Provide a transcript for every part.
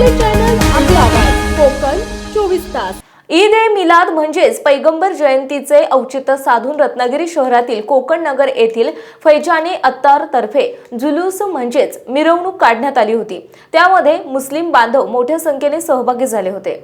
आपले चॅनल आपला आवाज कोकण चोवीस तास. ईद ए मिलाद म्हणजेच पैगंबर जयंतीचे औचित्य साधून रत्नागिरी शहरातील कोकण नगर येथील फैजानी अत्तार तर्फे जुलूस म्हणजेच मिरवणूक काढण्यात आली होती. त्यामध्ये मुस्लिम बांधव मोठ्या संख्येने सहभागी झाले होते.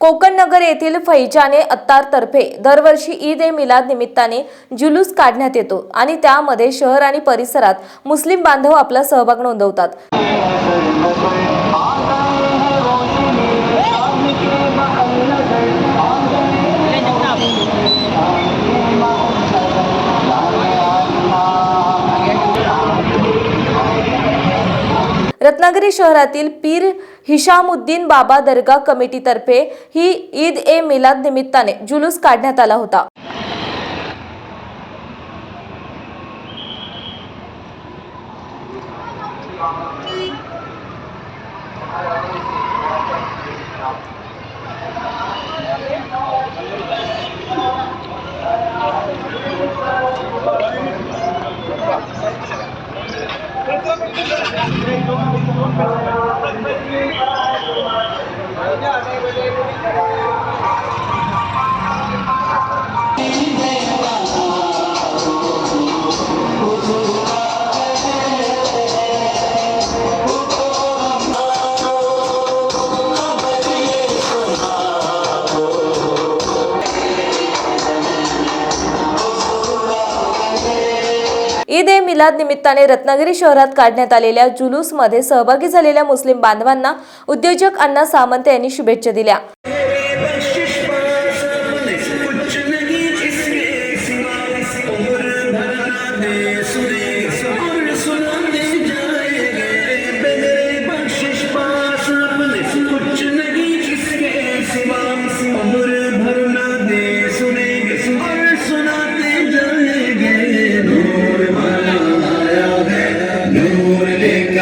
कोकण नगर येथील फैजाने अत्तारतर्फे दरवर्षी ईद ए मिलाद निमित्ताने जुलूस काढण्यात येतो आणि त्यामध्ये शहर आणि परिसरात मुस्लिम बांधव आपला सहभाग नोंदवतात. रत्नागिरी शहरातील पीर हिशामुद्दीन बाबा दर्गा कमिटीतर्फे ही ईद ए मिलाद निमित्ताने जुलूस काढण्यात आला होता. ईद ए मिलाद निमित्ताने रत्नागिरी शहरात काढण्यात आलेल्या जुलूसमध्ये सहभागी झालेल्या मुस्लिम बांधवांना उद्योजक अण्णा सामंत यांनी शुभेच्छा दिल्या.